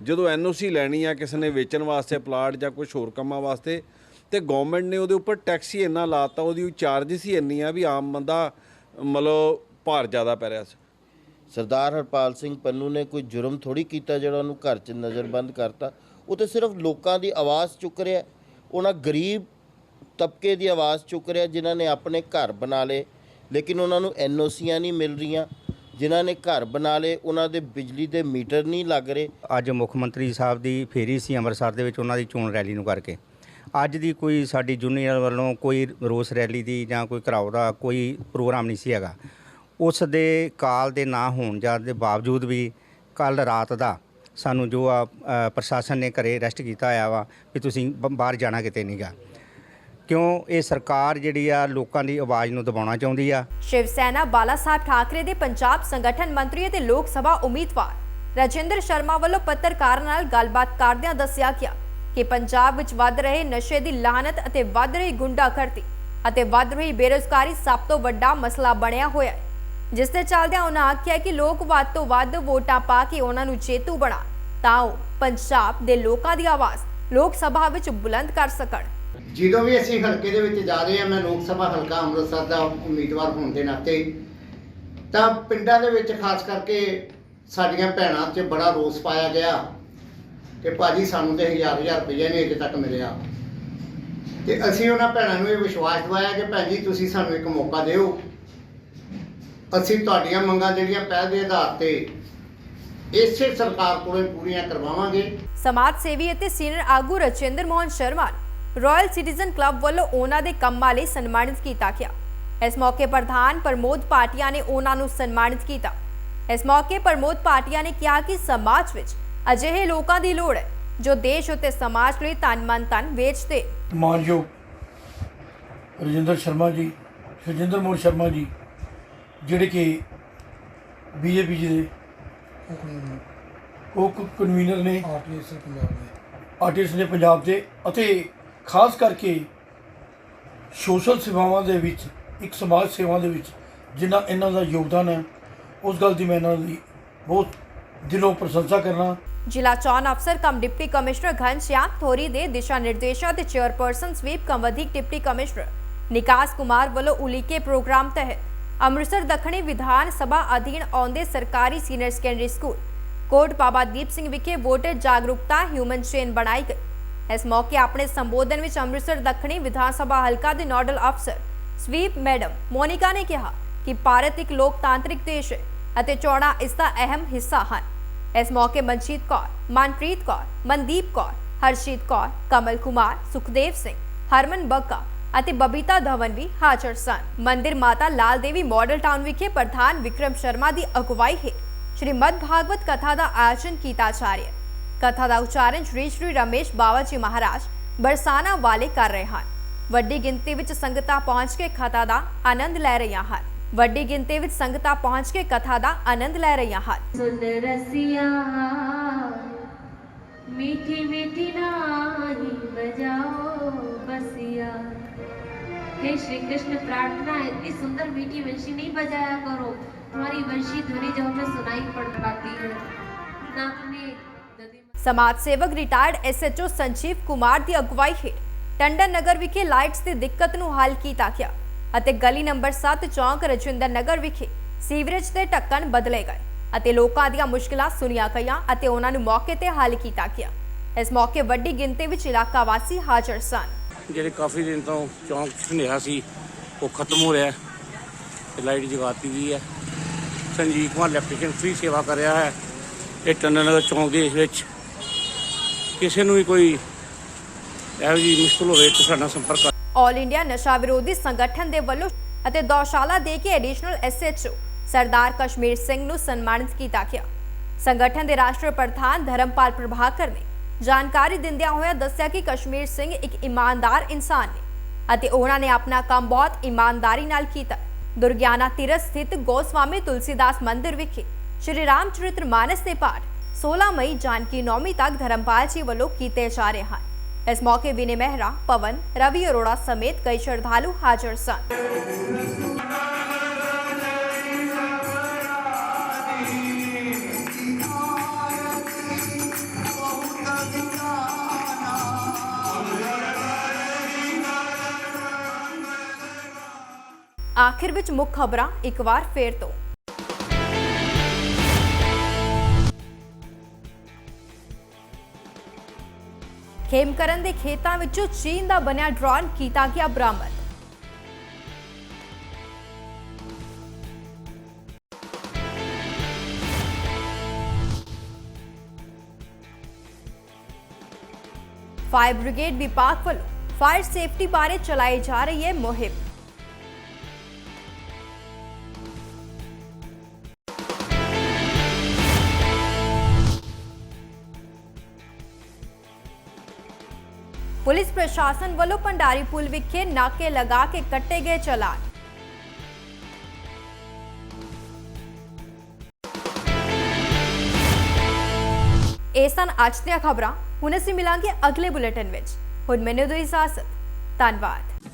ਜਦੋਂ ਐਨਓਸੀ ਲੈਣੀ ਆ ਕਿਸੇ ਨੇ ਵੇਚਣ ਵਾਸਤੇ ਪਲਾਟ ਜਾਂ ਕੁਝ ਹੋਰ ਕੰਮਾਂ ਵਾਸਤੇ, ਤੇ ਗਵਰਨਮੈਂਟ ਨੇ ਉਹਦੇ ਉੱਪਰ ਟੈਕਸ ਹੀ ਇੰਨਾ ਲਾਤਾ ਉਹਦੀ ਚਾਰजेस ਹੀ ਇੰਨੀ ਆ ਵੀ ਆਮ ਬੰਦਾ ਮਤਲਬ ਭਾਰ ਜ਼ਿਆਦਾ ਪੈ ਰਿਹਾ ਸੀ। ਸਰਦਾਰ ਹਰਪਾਲ ਸਿੰਘ ਪੰਨੂ ਨੇ ਕੋਈ ਜੁਰਮ ਥੋੜੀ ਕੀਤਾ ਜਿਹੜਾ ਉਹਨੂੰ ਘਰ 'ਚ ਨਜ਼ਰਬੰਦ ਕਰਤਾ? ਉਹ ਤੇ ਸਿਰਫ ਲੋਕਾਂ ਦੀ ਆਵਾਜ਼ ਚੁੱਕ ਰਿਹਾ ਉਹਨਾਂ ਗਰੀਬ ਤਬਕੇ ਦੀ ਆਵਾਜ਼ ਚੁੱਕ ਰਿਹਾ ਜਿਨ੍ਹਾਂ ਨੇ ਆਪਣੇ ਘਰ ਬਣਾ ਲਏ, ਲੇਕਿਨ ਉਹਨਾਂ ਨੂੰ ਐਨਓਸੀਆਂ ਨਹੀਂ ਮਿਲ ਰਹੀਆਂ। ਜਿਨ੍ਹਾਂ ਨੇ ਘਰ ਬਣਾ ਲਏ, ਉਹਨਾਂ ਦੇ ਬਿਜਲੀ ਦੇ ਮੀਟਰ ਨਹੀਂ ਲੱਗ ਰਹੇ। ਅੱਜ ਮੁੱਖ ਮੰਤਰੀ ਸਾਹਿਬ ਦੀ ਫੇਰੀ ਸੀ ਅੰਮ੍ਰਿਤਸਰ ਦੇ ਵਿੱਚ, ਉਹਨਾਂ ਦੀ ਚੋਣ ਰੈਲੀ ਨੂੰ ਕਰਕੇ। ਅੱਜ ਦੀ ਕੋਈ ਸਾਡੀ ਜੂਨੀਅਰ ਵੱਲੋਂ ਕੋਈ ਰੋਸ ਰੈਲੀ ਦੀ ਜਾਂ ਕੋਈ ਘਰਾਓ ਦਾ ਕੋਈ ਪ੍ਰੋਗਰਾਮ ਨਹੀਂ ਸੀ ਹੈਗਾ। ਉਸ ਦੇ ਕਾਲ ਦੇ ਨਾ ਹੋਣ ਜਾਂ ਦੇ ਬਾਵਜੂਦ ਵੀ ਕੱਲ ਰਾਤ ਦਾ ਸਾਨੂੰ ਜੋ ਆ ਪ੍ਰਸ਼ਾਸਨ ਨੇ ਘਰੇ ਅਰੈਸਟ ਕੀਤਾ ਹੋਇਆ ਵਾ ਵੀ ਤੁਸੀਂ ਬ- ਬਾਹਰ ਜਾਣਾ ਕਿਤੇ ਨਹੀਂਗਾ ਕਿਉਂ ਇਹ ਸਰਕਾਰ ਜਿਹੜੀ ਆ ਲੋਕਾਂ ਦੀ ਆਵਾਜ਼ ਨੂੰ ਦਬਾਉਣਾ ਚਾਹੁੰਦੀ ਆ? ਸ਼ਿਵ ਸੈਨਾ, ਬਾਲਾ ਸਾਹਿਬ ਠਾਕਰੇ ਦੇ ਪੰਜਾਬ ਸੰਗਠਨ ਮੰਤਰੀ ਅਤੇ ਲੋਕ ਸਭਾ ਉਮੀਦਵਾਰ ਰਾਜਿੰਦਰ ਸ਼ਰਮਾ ਵੱਲੋਂ ਪੱਤਰਕਾਰਾਂ ਨਾਲ ਗੱਲਬਾਤ ਕਰਦਿਆਂ ਦੱਸਿਆ ਗਿਆ ਕਿ ਪੰਜਾਬ ਵਿੱਚ ਵੱਧ ਰਹੇ ਨਸ਼ੇ ਦੀ ਲਾਹਨਤ ਅਤੇ ਵੱਧ ਰਹੀ ਗੁੰਡਾਗਰਦੀ ਅਤੇ ਵੱਧ ਰਹੀ ਬੇਰੁਜ਼ਗਾਰੀ ਸਭ ਤੋਂ ਵੱਡਾ ਮਸਲਾ ਬਣਿਆ ਹੋਇਆ ਹੈ। ਜਿਸ ਦੇ ਚੱਲਦਿਆਂ ਉਹਨਾਂ ਆਖਿਆ ਕਿ ਲੋਕ ਵੱਧ ਤੋਂ ਵੱਧ ਵੋਟਾਂ ਪਾ ਕੇ ਉਹਨਾਂ ਨੂੰ ਜੇਤੂ ਬਣਾ ਤਾਂ ਉਹ ਪੰਜਾਬ ਦੇ ਲੋਕਾਂ ਦੀ ਆਵਾਜ਼ ਲੋਕ ਸਭਾ ਵਿੱਚ ਬੁਲੰਦ ਕਰ ਸਕਣ। ਜਦੋਂ ਵੀ ਅਸੀਂ ਹਲਕੇ ਦੇ ਵਿੱਚ ਜਾ ਰਹੇ ਹਾਂ, ਮੈਂ ਲੋਕ ਸਭਾ ਹਲਕਾ ਅੰਮ੍ਰਿਤਸਰ ਦਾ ਉਮੀਦਵਾਰ ਹੋਣ ਦੇ ਨਾਤੇ, ਤਾਂ ਪਿੰਡਾਂ ਦੇ ਵਿੱਚ ਖਾਸ ਕਰਕੇ ਸਾਡੀਆਂ ਭੈਣਾਂ 'ਚ ਬੜਾ ਰੋਸ ਪਾਇਆ ਗਿਆ ਕਿ ਭਾਜੀ ਸਾਨੂੰ ਤੇ ਹਜ਼ਾਰ ਹਜ਼ਾਰ ਰੁਪਏ ਨਹੀਂ ਅਜੇ ਤੱਕ ਮਿਲਿਆ। ਤੇ ਅਸੀਂ ਉਹਨਾਂ ਭੈਣਾਂ ਨੂੰ ਇਹ ਵਿਸ਼ਵਾਸ ਦਿਵਾਇਆ ਕਿ ਭੈਣ ਜੀ, ਤੁਸੀਂ ਸਾਨੂੰ ਇੱਕ ਮੌਕਾ ਦਿਓ। ਅਸੀਂ ਤੁਹਾਡੀਆਂ ਮੰਗਾਂ ਜਿਹੜੀਆਂ ਪਹਿਲ ਦੇ ਆਧਾਰ ਤੇ ਇਸੇ ਸਰਕਾਰ ਕੋਲੋਂ ਪੂਰੀਆਂ ਕਰਵਾਵਾਂਗੇ। ਸਮਾਜ ਸੇਵੀ ਅਤੇ ਸੀਨੀਅਰ ਆਗੂ Rachinder Mohan Sharma royal citizen club ਵੱਲੋਂ ਉਹਨਾਂ ਦੇ ਕੰਮਾਂ ਲਈ ਸਨਮਾਨਿਤ ਕੀਤਾ ਗਿਆ। ਇਸ ਮੌਕੇ ਪ੍ਰਧਾਨ ਪ੍ਰਮੋਦ ਪਾਟਿਆ ਨੇ ਉਹਨਾਂ ਨੂੰ ਸਨਮਾਨਿਤ ਕੀਤਾ। ਇਸ ਮੌਕੇ ਪ੍ਰਮੋਦ ਪਾਟਿਆ ਨੇ ਕਿਹਾ ਕਿ ਸਮਾਜ ਵਿੱਚ ਅਜਿਹੇ ਲੋਕਾਂ ਦੀ ਲੋੜ ਹੈ ਜੋ ਦੇਸ਼ ਅਤੇ ਸਮਾਜ ਲਈ ਤਨ ਮਨ ਧਨ ਵੇਚ ਦੇ ਮਾਨਯੋਗ ਰਜਿੰਦਰ ਸ਼ਰਮਾ ਜੀ ਰਜਿੰਦਰ ਮੋਹਨ ਸ਼ਰਮਾ ਜੀ ਜਿਹੜੇ ਕਿ ਬੀਜੇਪੀ ਜੀ ਦੇ ਉਹ ਕਨਵੀਨਰ ਨੇ ਆਰਟੀਐਸ ਪੰਜਾਬ ਦੇ। ਆਰਟੀਐਸ ਨੇ ਪੰਜਾਬ ਦੇ ਅਤੇ ਖਾਸ ਕਰਕੇ ਸੋਸ਼ਲ ਸੇਵਾਵਾਂ ਦੇ ਵਿੱਚ, ਇੱਕ ਸਮਾਜ ਸੇਵਾ ਦੇ ਵਿੱਚ ਜਿੰਨਾ ਇਹਨਾਂ ਦਾ ਯੋਗਦਾਨ ਹੈ, ਉਸ ਗੱਲ ਦੀ ਮੈਂ ਇਹਨਾਂ ਦੀ ਬਹੁਤ ਦਿਲੋਂ ਪ੍ਰਸ਼ੰਸਾ ਕਰਨਾ। ਜ਼ਿਲ੍ਹਾ ਚੋਣ ਅਫਸਰ cum deputy commissioner Ghanshyam Thori ਦੇ ਦਿਸ਼ਾ ਨਿਰਦੇਸ਼ਾਂ ਤੇ ਚੇਅਰਪਰਸਨ ਸਵੀਪ ਕਮ ਵਧੀਕ ਡਿਪਟੀ ਕਮਿਸ਼ਨਰ ਨਿਕਾਸ ਕੁਮਾਰ ਵੱਲੋਂ ਉਲੀਕੇ ਪ੍ਰੋਗਰਾਮ ਤਹਿਤ ਅੰਮ੍ਰਿਤਸਰ ਦੱਖਣੀ ਵਿਧਾਨ ਸਭਾ ਅਧੀਨ ਆਉਂਦੇ ਸਰਕਾਰੀ senior secondary school, Kot Baba Deep Singh ਵਿਖੇ ਵੋਟਰ ਜਾਗਰੂਕਤਾ ਹਿਊਮਨ ਚੇਨ ਬਣਾਈ ਗਈ। ਇਸ ਮੌਕੇ ਆਪਣੇ ਸੰਬੋਧਨ ਵਿੱਚ ਅੰਮ੍ਰਿਤਸਰ ਦੱਖਣੀ ਵਿਧਾਨ ਸਭਾ ਹਲਕਾ ਦੇ ਨੋਡਲ ਅਫਸਰ ਸਵੀਪ ਮੈਡਮ ਮੋਨਿਕਾ ਨੇ ਕਿਹਾ ਕਿ ਭਾਰਤ ਇੱਕ ਲੋਕਤਾਂਤਰਿਕ ਦੇਸ਼ ਹੈ ਅਤੇ ਚੋਣਾਂ ਇਸ ਦਾ ਅਹਿਮ ਹਿੱਸਾ ਹਨ। ਇਸ ਮੌਕੇ ਮਨਜੀਤ ਕੌਰ, ਮਨਪ੍ਰੀਤ ਕੌਰ, ਮਨਦੀਪ ਕੌਰ, ਹਰਸ਼ੀਤ ਕੌਰ, ਕਮਲ ਕੁਮਾਰ, ਸੁਖਦੇਵ ਸਿੰਘ, ਹਰਮਨ ਬੱਗਾ ਅਤੇ ਬਬੀਤਾ ਧਵਨ ਵੀ ਹਾਜ਼ਰ ਸਨ। ਮੰਦਿਰ ਮਾਤਾ ਲਾਲ ਦੇਵੀ ਮਾਡਲ ਟਾਊਨ ਵਿਖੇ ਪ੍ਰਧਾਨ ਵਿਕਰਮ ਸ਼ਰਮਾ ਦੀ ਅਗਵਾਈ ਹੇਠ ਸ਼੍ਰੀਮਦ ਭਾਗਵਤ ਕਥਾ ਦਾ ਆਯੋਜਨ ਕੀਤਾ ਜਾ ਰਿਹਾ ਕਥਾ ਦਾ ਉਚਾਰਨ ਸ਼੍ਰੀ ਸ਼੍ਰੀ ਰਮੇਸ਼ ਬਾਵਾ ਜੀ ਮਹਾਰਾਜ ਬਰਸਾਨਾ ਵਾਲੇ ਕਰ ਰਹੇ ਹਨ ਵੱਡੀ ਗਿਣਤੀ ਵਿੱਚ ਸੰਗਤਾਂ ਪਹੁੰਚ ਕੇ ਕਥਾ ਦਾ ਆਨੰਦ ਲੈ ਰਹੀਆਂ ਹਨ ਵੱਡੀ ਗਿਣਤੀ ਵਿੱਚ ਸੰਗਤਾਂ ਪਹੁੰਚ ਕੇ ਕਥਾ ਦਾ ਆਨੰਦ ਲੈ ਰਹੀਆਂ ਹਨ ਸੁਨ ਰਸਿਆ मीठी मीठी नानी बजाओ बसिया हे श्री कृष्ण प्रार्थना है इतनी सुंदर मीठी वंशी नहीं बजाया करो तुम्हारी वंशी ध्वनि जब हमें सुनाई पड़ पाती है ना अपने नदी ਸਮਾਜ ਸੇਵਕ ਰਿਟਾਇਰਡ ਐਸਐਚਓ ਸੰਜੀਵ ਕੁਮਾਰ ਦੀ ਅਗਵਾਈ ਹੇਠ ਟੰਡਨ ਨਗਰ ਵਿਖੇ ਲਾਈਟਸ ਦੀ ਦਿੱਕਤ ਨੂੰ ਹੱਲ ਕੀਤਾ ਗਿਆ ਅਤੇ ਗਲੀ ਨੰਬਰ 7 ਚੌਂਕ ਰਜਿੰਦਰ ਨਗਰ ਵਿਖੇ ਸੀਵਰੇਜ ਦੇ ਢੱਕਣ ਬਦਲੇ ਗਏ ਅਤੇ ਲੋਕਾਂ ਦੀਆਂ ਮੁਸ਼ਕਲਾਂ ਸੁਣੀਆਂ ਗਈਆਂ ਅਤੇ ਉਹਨਾਂ ਨੂੰ ਮੌਕੇ ਤੇ ਹੱਲ ਕੀਤਾ ਗਿਆ ਇਸ ਮੌਕੇ ਵੱਡੀ ਗਿਣਤੀ ਵਿੱਚ ਇਲਾਕਾ ਵਾਸੀ ਹਾਜ਼ਰ ਸਨ ਜਿਹੜੇ ਕਾਫੀ ਦਿਨ ਤੋਂ ਚੌਂਕ 'ਚ ਸੀ ਉਹ ਖਤਮ ਹੋ ਰਿਹਾ ਹੈ ਤੇ ਲਾਈਟ ਜਗਾਤੀ ਗਈ ਹੈ ਸੰਜੀਵ ਕੁਮਾਰ ਇਲੈਕਟ੍ਰੀਸ਼ੀਅਨ ਫ੍ਰੀ ਸੇਵਾ ਕਰ ਰਿਹਾ ਹੈ ਇਹ ਟੰਡਨ ਨਗਰ ਚੌਂਕ ਦੇ ਵਿੱਚ ਕਿਸੇ ਨੂੰ ਵੀ ਕੋਈ ਇਹੋ ਜਿਹੀ ਮੁਸ਼ਕਲ ਹੋਵੇ ਤਾਂ ਸਾਡਾ ਸੰਪਰਕ ਕਰ ਆਲ ਇੰਡੀਆ ਨਸ਼ਾ ਵਿਰੋਧੀ ਸੰਗਠਨ ਦੇ ਵੱਲੋਂ ਅਤੇ ਦੌਸ਼ਾਲਾ ਦੇ ਕੇ ਐਡੀਸ਼ਨਲ ਐਸਐਚਓ ਸਰਦਾਰ ਕਸ਼ਮੀਰ ਸਿੰਘ ਨੂੰ ਸਨਮਾਨਿਤ ਕੀਤਾ ਗਿਆ। ਸੰਗਠਨ ਦੇ ਰਾਸ਼ਟਰੀ ਪ੍ਰਧਾਨ ਧਰਮਪਾਲ ਪ੍ਰਭਾਕਰ ਨੇ ਜਾਣਕਾਰੀ ਦਿੰਦਿਆਂ ਹੋਇਆ ਦੱਸਿਆ ਕਿ ਕਸ਼ਮੀਰ ਸਿੰਘ ਇੱਕ ਇਮਾਨਦਾਰ ਇਨਸਾਨ ਨੇ ਅਤੇ ਉਹਨਾਂ ਨੇ ਆਪਣਾ ਕੰਮ ਬਹੁਤ ਇਮਾਨਦਾਰੀ ਨਾਲ ਕੀਤਾ। ਦੁਰਗਿਆਨਾ ਤੀਰਥ ਸਥਿਤ ਗੋਸਵਾਮੀ ਤੁਲਸੀਦਾਸ ਮੰਦਿਰ ਵਿਖੇ ਸ਼੍ਰੀ ਰਾਮ ਰਾਮਚਰਿਤ੍ਰ ਮਾਨਸ ਦੇ ਪਾਠ 16 ਮਈ ਜਾਨਕੀ ਨੌਮੀ ਤੱਕ ਧਰਮਪਾਲ ਜੀ ਵੱਲੋਂ ਕੀਤੇ ਜਾ ਰਹੇ ਹਨ। ਇਸ ਮੌਕੇ ਵਿਨੇ ਮਹਿਰਾ, ਪਵਨ, ਰਵੀ ਅਰੋੜਾ ਸਮੇਤ ਕਈ ਸ਼ਰਧਾਲੂ ਹਾਜ਼ਰ ਸਨ। ਆਖਿਰ ਵਿੱਚ ਮੁੱਖ ਖਬਰਾਂ ਇੱਕ ਵਾਰ ਫੇਰ ਤੋਂ। ਖੇਮਕਰਨ ਦੇ ਖੇਤਾਂ ਵਿੱਚੋਂ ਚੀਨ ਦਾ ਬਣਿਆ ਡਰੋਨ ਕੀਤਾ ਗਿਆ ਬਰਾਮਦ। ਫਾਇਰ ਬ੍ਰਿਗੇਡ ਵਿਭਾਗ ਵੱਲੋਂ ਫਾਇਰ ਸੇਫਟੀ ਬਾਰੇ ਚਲਾਈ ਜਾ ਰਹੀ ਹੈ ਮੁਹਿੰਮ। ਪੁਲਿਸ ਪ੍ਰਸ਼ਾਸਨ ਵੱਲੋਂ ਭੰਡਾਰੀ ਪੁਲ ਵਿਖੇ ਨਾਕੇ ਲਗਾ ਕੇ ਕੱਟੇ ਗਏ ਚਲਾਨ। ਇਹ ਸਨ ਅੱਜ ਦੀਆਂ ਖਬਰਾਂ। ਹੁਣ ਅਸੀਂ ਮਿਲਾਂਗੇ ਅਗਲੇ ਬੁਲੇਟਿਨ ਵਿੱਚ। ਹੁਣ ਮੈਨੂੰ ਦਿਓ ਇਜਾਜ਼ਤ। ਧੰਨਵਾਦ।